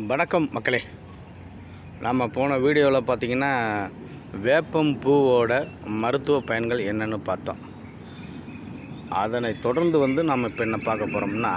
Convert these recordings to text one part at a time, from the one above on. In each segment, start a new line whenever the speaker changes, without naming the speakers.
வணக்கம் மக்களே. நாம் போன வீடியோவில் பார்த்தீங்கன்னா வேப்பம் பூவோட மருத்துவ பயன்கள் என்னென்னு பார்த்தோம். அதனை தொடர்ந்து வந்து நம்ம இப்போ என்ன பார்க்க போகிறோம்னா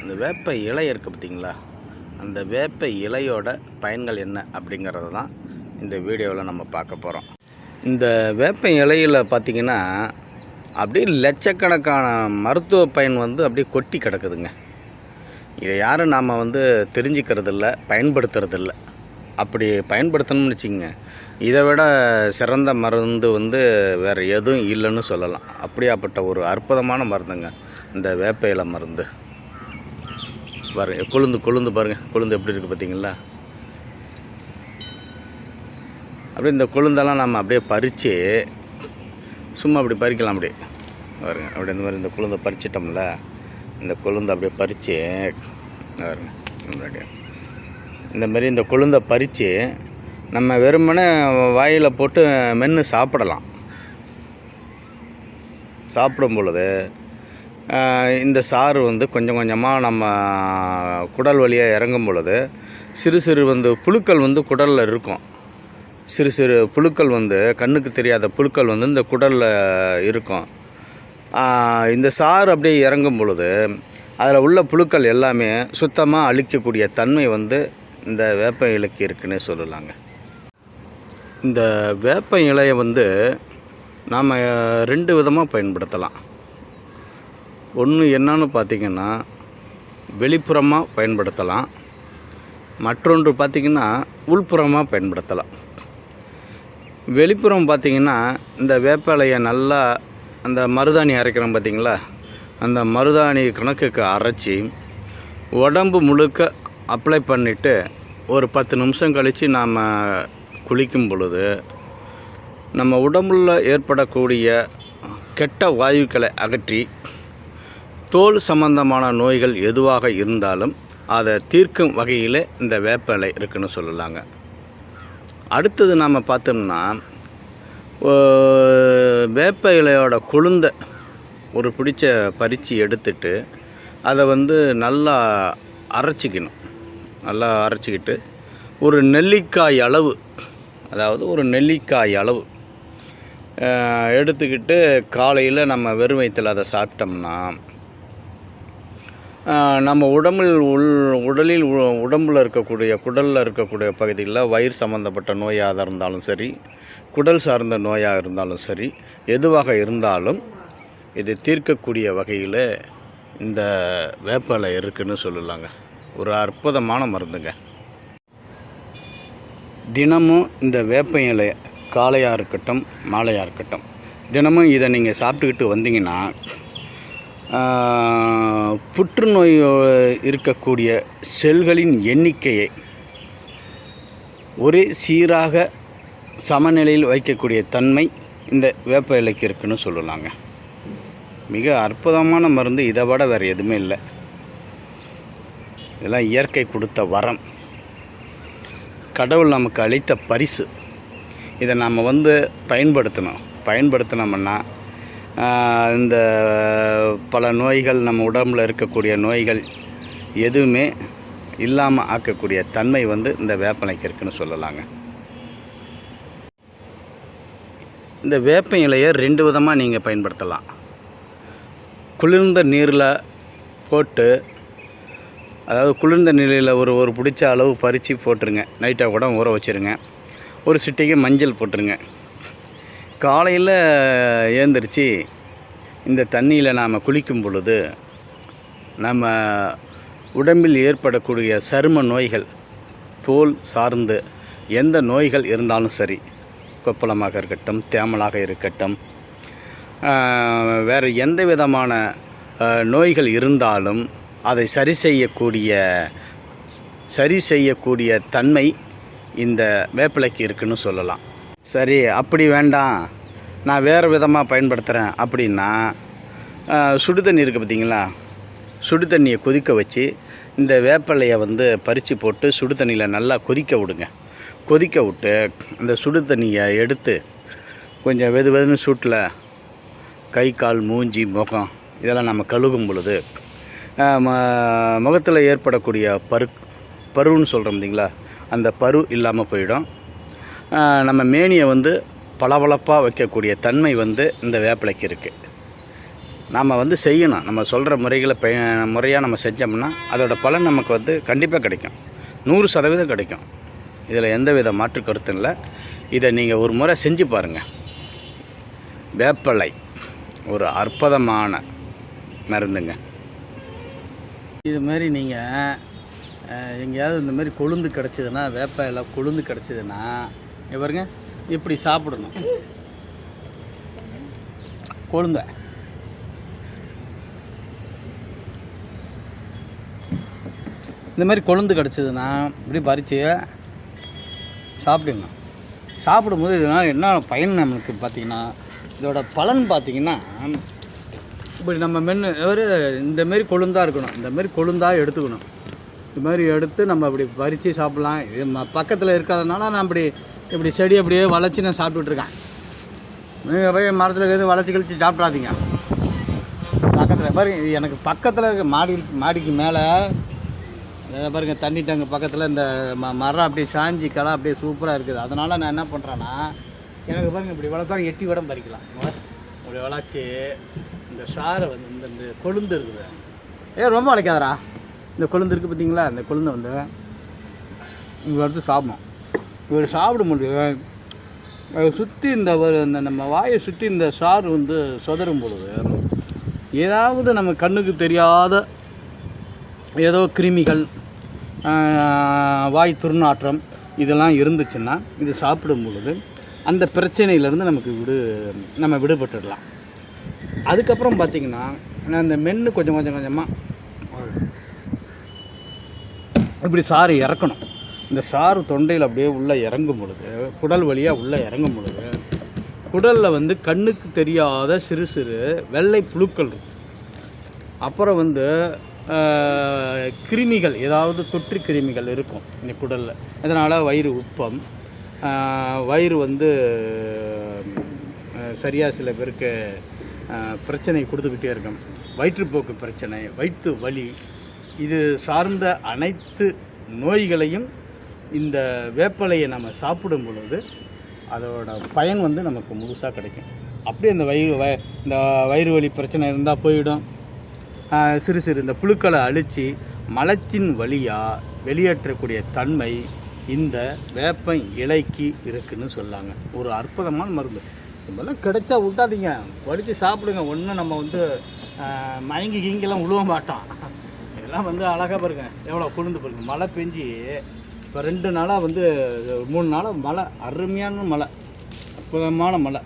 இந்த வேப்ப இலை இருக்குது பார்த்தீங்களா அந்த வேப்ப இலையோட பயன்கள் என்ன அப்படிங்கிறது தான் இந்த வீடியோவில் நம்ம பார்க்க போகிறோம் இந்த வேப்ப இலையில் பார்த்திங்கன்னா அப்படியே லட்சக்கணக்கான மருத்துவ பயன் வந்து அப்படியே கொட்டி கிடக்குதுங்க. இதை யாரும் நாம் வந்து தெரிஞ்சுக்கிறது இல்லை அப்படி பயன்படுத்தணும்னு வச்சுக்கோங்க. இதை விட சிறந்த மருந்து வந்து வேறு எதுவும் இல்லைன்னு சொல்லலாம். அப்படியாப்பட்ட ஒரு அற்புதமான மருந்துங்க இந்த வேப்ப இலை மருந்து. பாருங்க கொழுந்து கொழுந்து பாருங்கள் கொழுந்து எப்படி இருக்குது பார்த்தீங்களா? அப்படியே இந்த கொழுந்தெல்லாம் நம்ம அப்படியே பறித்து சும்மா அப்படி பறிக்கலாம் அப்படி பாருங்க அப்படியே இந்த மாதிரி இந்த கொழுந்தை பறிச்சிட்டோம்ல. இந்த கொழுந்தை அப்படியே பறித்து இந்தமாரி முன்னாடி இந்த மாதிரி இந்த கொழுந்தை பறித்து நம்ம வெறுமனே வாயில் போட்டு மென்று சாப்பிடலாம். சாப்பிடும் பொழுது இந்த சாறு வந்து கொஞ்சம் கொஞ்சமாக நம்ம குடல் வழியாக இறங்கும் பொழுது சிறு சிறு வந்து புழுக்கள் வந்து குடலில் இருக்கும். சிறு சிறு புழுக்கள் வந்து கண்ணுக்கு தெரியாத புழுக்கள் வந்து இந்த குடலில் இருக்கும். இந்த சாறு அப்படியே இறங்கும் பொழுது அதில் உள்ள புழுக்கள் எல்லாமே சுத்தமாக அழிக்கக்கூடிய தன்மை வந்து இந்த வேப்ப இலைக்கு இருக்குன்னு சொல்லலாங்க. இந்த வேப்ப இலையை வந்து நாம் ரெண்டு விதமாக பயன்படுத்தலாம். ஒன்று என்னன்னு பார்த்திங்கன்னா வெளிப்புறமாக பயன்படுத்தலாம். மற்றொன்று பார்த்திங்கன்னா உள்புறமாக பயன்படுத்தலாம். வெளிப்புறம் பார்த்திங்கன்னா இந்த வேப்ப இலையை நல்லா அந்த மருதாணி அரைக்கிறோம் பார்த்திங்களா? அந்த மருதாணி கணக்குக்கு அரைச்சி உடம்பு முழுக்க அப்ளை பண்ணிவிட்டு ஒரு பத்து நிமிஷம் கழித்து நாம் குளிக்கும் பொழுது நம்ம உடம்புல ஏற்படக்கூடிய கெட்ட வாயுக்களை அகற்றி தோல் சம்பந்தமான நோய்கள் எதுவாக இருந்தாலும் அதை தீர்க்கும் வகையில் இந்த வேப்ப இலை இருக்குன்னு சொல்லலாங்க. அடுத்தது நாம் பார்த்தோம்னா ஓ- வேப்ப இலையோட கொழுந்தை ஒரு பிடிச்ச பறித்து எடுத்துட்டு அதை வந்து நல்லா அரைச்சிக்கணும். நல்லா அரைச்சிக்கிட்டு ஒரு நெல்லிக்காய் அளவு அதாவது ஒரு நெல்லிக்காய் அளவு எடுத்துக்கிட்டு காலையில் நம்ம வெறும் வயிற்றில் அதை சாப்பிட்டோம்னா நம்ம உடம்பில் உள் உடலில் உ- இருக்கக்கூடிய குடலில் இருக்கக்கூடிய பகுதிகளில் வயிறு சம்மந்தப்பட்ட நோயாக இருந்தாலும் சரி குடல் சார்ந்த நோயாக இருந்தாலும் சரி எதுவாக இருந்தாலும் இதை தீர்க்கக்கூடிய வகையில் இந்த வேப்பலை இருக்குன்னு சொல்லலாங்க. ஒரு அற்புதமான மருந்துங்க. தினமும் இந்த வேப்ப இலை காலையாக இருக்கட்டும் மாலையாக இருக்கட்டும் தினமும் இதை நீங்கள் சாப்பிட்டுக்கிட்டு வந்தீங்கன்னா புற்றுநோய் இருக்கக்கூடிய செல்களின் எண்ணிக்கையை ஒரே சீராக சமநிலையில் வைக்கக்கூடிய தன்மை இந்த வேப்ப இலைக்கு இருக்குன்னு சொல்லலாங்க. மிக அற்புதமான மருந்து இதை விட வேறு எதுவுமே இல்லை. இதெல்லாம் இயற்கை கொடுத்த வரம். கடவுள் நமக்கு அளித்த பரிசு. இதை நாம் வந்து பயன்படுத்தணும். பயன்படுத்தினோம்னா இந்த பல நோய்கள் நம்ம உடம்பில் இருக்கக்கூடிய நோய்கள் எதுவுமே இல்லாமல் ஆக்கக்கூடிய தன்மை வந்து இந்த வேப்பனைக்கு இருக்குன்னு சொல்லலாங்க. இந்த வேப்ப இலையை ரெண்டு விதமாக நீங்கள் பயன்படுத்தலாம். குளிர்ந்த நீரில் போட்டு அதாவது குளிர்ந்த நிலையில் ஒரு ஒரு பிடிச்ச அளவு பறித்து போட்டுருங்க. நைட்டாக கூட ஊற வச்சுருங்க. ஒரு சிட்டிக்கு மஞ்சள் போட்டுருங்க. காலையில் ஏந்திரிச்சு இந்த தண்ணியில் நாம் குளிக்கும் பொழுது நம்ம உடம்பில் ஏற்படக்கூடிய சரும நோய்கள் தோல் சார்ந்து எந்த நோய்கள் இருந்தாலும் சரி கொப்பளமாக இருக்கட்டும் தேமலாக இருக்கட்டும் வேறு எந்த விதமான நோய்கள் இருந்தாலும் அதை சரி செய்யக்கூடிய சரி செய்யக்கூடிய தன்மை இந்த வேப்பிலைக்கு இருக்குன்னு சொல்லலாம். சரி அப்படி வேண்டாம். நான் வேறு விதமாக பயன்படுத்துகிறேன் அப்படின்னா சுடு தண்ணி இருக்குது பார்த்தீங்களா சுடு தண்ணியை கொதிக்க வச்சு இந்த வேப்பிலையை வந்து பறித்து போட்டு சுடு தண்ணியில் நல்லா கொதிக்க விடுங்க. கொதிக்க விட்டு அந்த சுடு தண்ணியை எடுத்து கொஞ்சம் வெது வெதுன்னு சூட்டில் கை கால் மூஞ்சி முகம் இதெல்லாம் நம்ம கழுகும் பொழுது முகத்தில் ஏற்படக்கூடிய பரு பருன்னு சொல்கிறோம் பார்த்தீங்களா அந்த பரு இல்லாமல் போயிடும். நம்ம மேனியை வந்து பளபளப்பாக வைக்கக்கூடிய தன்மை வந்து இந்த வேப்பிலைக்கு இருக்குது நாம் வந்து செய்யணும். நம்ம சொல்கிற முறைகளை ப முறையாக நம்ம செஞ்சோம்னா அதோடய பலன் நமக்கு வந்து கண்டிப்பாக கிடைக்கும். நூறு சதவீதம் கிடைக்கும். இதில் எந்த வித மாற்று கருத்தும் இல்லை. இதை நீங்கள் ஒரு முறை செஞ்சு பாருங்கள் வேப்பலை ஒரு அற்புதமான மருந்துங்க. இது மாதிரி நீங்கள் எங்கேயாவது இந்த மாதிரி கொழுந்து கிடச்சிதுன்னா வேப்ப இலை கொழுந்து கிடச்சிதுன்னா பாருங்க இப்படி சாப்பிடணும். கொழுந்த. இந்த மாதிரி கொழுந்து கிடச்சிதுன்னா இப்படி பறித்து சாப்பிடுங்க. சாப்பிடும்போது இதனால் என்ன பயன் நம்மளுக்கு பார்த்தீங்கன்னா இதோட பலன் பார்த்திங்கன்னா இப்படி நம்ம மென்று ஒரு இந்தமாரி இருக்கணும். இந்தமாரி கொழுந்தாக எடுத்துக்கணும். இது மாதிரி எடுத்து நம்ம அப்படி பறித்து சாப்பிட்லாம். இது ம பக்கத்தில் இருக்கிறதுனால நான் அப்படி இப்படி செடி அப்படியே வளர்ச்சி நான் சாப்பிட்டுட்ருக்கேன். நீங்கள் போய் மரத்தில் இருக்கிறது வளர்ச்சி கழிச்சு சாப்பிட்றாதீங்க பக்கத்தில் பாருங்க இது எனக்கு பக்கத்தில் இருக்க மாடி மாடிக்கு மேலே பாருங்கள் பாருங்க தண்ணி டேங்கு பக்கத்தில் இந்த ம மரம் அப்படியே சாஞ்சி களை அப்படியே சூப்பராக இருக்குது. அதனால் நான் என்ன பண்ணுறேன்னா எனக்கு பாருங்க இப்படி வளர்த்தா எட்டி விடம் பறிக்கலாம். இப்படி வளர்ச்சி இந்த சாரை வந்து இந்த இந்த கொழுந்து இருக்குது. ஏ ரொம்ப வளைக்காதடா. இந்த கொழுந்து இருக்குது பார்த்தீங்களா இந்த கொழுந்தை வந்து இங்கே எடுத்து சாப்பிடும் இவர் சாப்பிட முடியும் சுற்றி இந்த ஒரு- இந்த நம்ம வாயை சுற்றி இந்த சாறு வந்து சொதரும் பொழுது ஏதாவது நம்ம கண்ணுக்கு தெரியாத ஏதோ கிருமிகள் வாய் துர்நாற்றம் இதெல்லாம் இருந்துச்சுன்னா இது சாப்பிடும் பொழுது அந்த பிரச்சனையிலேருந்து நமக்கு விடு நம்ம விடுபட்டுடலாம். அதுக்கப்புறம் பார்த்திங்கன்னா நான் இந்த மென்று கொஞ்சம் கொஞ்சம் கொஞ்சமாக இப்படி சாறு இறக்கணும். இந்த சாறு தொண்டையில் அப்படியே உள்ளே இறங்கும் பொழுது குடல் வழியாக உள்ளே இறங்கும் பொழுது குடலில் வந்து கண்ணுக்கு தெரியாத சிறு சிறு வெள்ளை புழுக்கள் இருக்கும். அப்புறம் வந்து கிருமிகள் ஏதாவது தொற்று கிருமிகள் இருக்கும் இந்த குடலில். இதனால் வயிறு உப்பம் வயிறு வந்து சரியாக சில பேருக்கு பிரச்சனை கொடுத்துக்கிட்டே இருக்கும். வயிற்றுப்போக்கு பிரச்சனை வயிற்று வலி இது சார்ந்த அனைத்து நோய்களையும் இந்த வேப்பலையை நம்ம சாப்பிடும் பொழுது அதோட பயன் வந்து நமக்கு முழுசாக கிடைக்கும். அப்படியே இந்த வயிறு வ இந்த வயிறு வலி பிரச்சனை இருந்தால் போயிடும். சிறு சிறு இந்த புழுக்களை அழித்து மலத்தின் வழியாக வெளியேற்றக்கூடிய தன்மை இந்த வேப்பம் இலைக்கு இருக்குன்னு சொல்லாங்க. ஒரு அற்புதமான மருந்து. இதெல்லாம் கிடைச்சா விட்டாதீங்க படித்து சாப்பிடுங்க. ஒன்றும் நம்ம வந்து மயங்கி கீங்கெல்லாம் உழுவ மாட்டோம். இதெல்லாம் வந்து அழகாக பாருங்க. எவ்வளோ குளிர்ந்து பாருங்க. மழை பெஞ்சு இப்போ ரெண்டு நாளாக வந்து மூணு நாளாக மழை அருமையான மழை அற்புதமான மழை.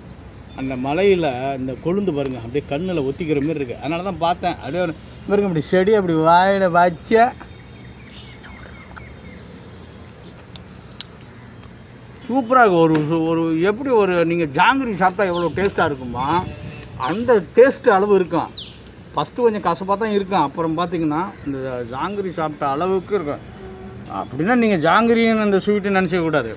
அந்த மலையில் இந்த கொழுந்து பாருங்க அப்படியே கண்ணில் ஒத்திக்கிற மாதிரி இருக்குது அதனால தான் பார்த்தேன். அப்படியே ஒரு- பாருங்க அப்படி செடி அப்படி வாயில் வச்ச. சூப்பராக இருக்கும் ஒரு ஒரு எப்படி ஒரு நீங்கள் ஜாங்கிரி சாப்பிட்டா எவ்வளோ டேஸ்ட்டாக இருக்குமா? அந்த டேஸ்ட் அளவு இருக்கும். ஃபஸ்ட்டு கொஞ்சம் கசப்பாக தான் இருக்கும். அப்புறம் பார்த்திங்கன்னா இந்த ஜாங்கிரி சாப்பிட்ட அளவுக்கு இருக்கும். அப்படின்னா நீங்கள் ஜாங்கிரின்னு அந்த ஸ்வீட்டு நினச்சிக்க கூடாது.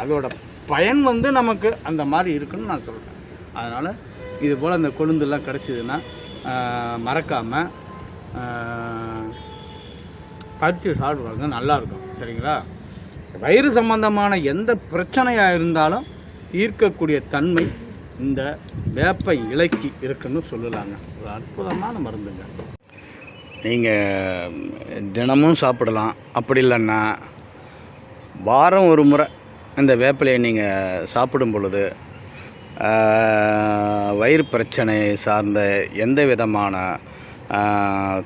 அதோட பயன் வந்து நமக்கு அந்த மாதிரி இருக்குன்னு நான் சொல்கிறேன் அதனால் இது போல் அந்த கொழுந்தெல்லாம் கிடச்சிதுன்னா மறக்காமல் பறித்து சாப்பிடுவாங்க நல்லாயிருக்கும். சரிங்களா? வயிறு சம்பந்தமான எந்த பிரச்சனையாக இருந்தாலும் தீர்க்கக்கூடிய தன்மை இந்த வேப்ப இலைக்கு இருக்குன்னு சொல்லலாங்க. ஒரு அற்புதமான மருந்துங்க. நீங்கள் தினமும் சாப்பிடலாம். அப்படி இல்லைன்னா வாரம் ஒரு முறை இந்த வேப்பிலையை நீங்கள் சாப்பிடும் பொழுது வயிறு பிரச்சனை சார்ந்த எந்த விதமான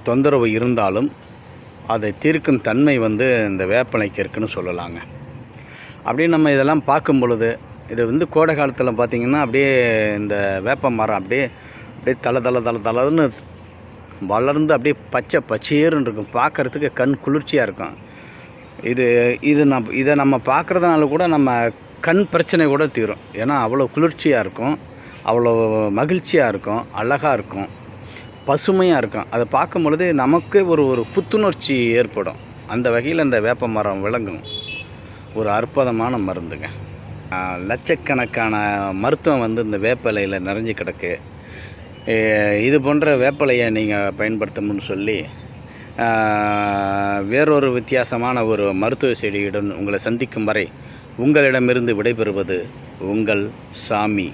தொந்தரவு இருந்தாலும் அதை தீர்க்கும் தன்மை வந்து இந்த வேப்பிலைக்கு இருக்குன்னு சொல்லலாங்க. அப்படியே நம்ம இதெல்லாம் பார்க்கும் பொழுது இது வந்து கோடை காலத்தில் பார்த்திங்கன்னா அப்படியே இந்த வேப்ப மரம் அப்படியே அப்படியே தலை தலை தலை தலைன்னு வளர்ந்து அப்படியே பச்சை பச்சேருன்னு இருக்கும். பார்க்குறதுக்கு கண் குளிர்ச்சியாக இருக்கும். இது இது நம்ம இதை நம்ம பார்க்குறதுனால கூட நம்ம கண் பிரச்சனை கூட தீரும். ஏன்னா அவ்வளோ குளிர்ச்சியாக இருக்கும். அவ்வளோ மகிழ்ச்சியாக இருக்கும். அழகாக இருக்கும். பசுமையாக இருக்கும். அதை பார்க்கும் பொழுது நமக்கு ஒரு ஒரு புத்துணர்ச்சி ஏற்படும். அந்த வகையில் இந்த வேப்ப மரம் விளங்கும். ஒரு அற்புதமான மருந்துங்க. லட்சக்கணக்கான மருத்துவம் வந்து இந்த வேப்பிலையில் நிறைஞ்சு கிடக்கு. இது போன்ற வேப்பலையை நீங்கள் பயன்படுத்தணும்னு சொல்லி வேறொரு வித்தியாசமான ஒரு மருத்துவ செடியுடன் உங்களை சந்திக்கும் வரை உங்களிடமிருந்து விடைபெறுவது உங்கள் சாமி.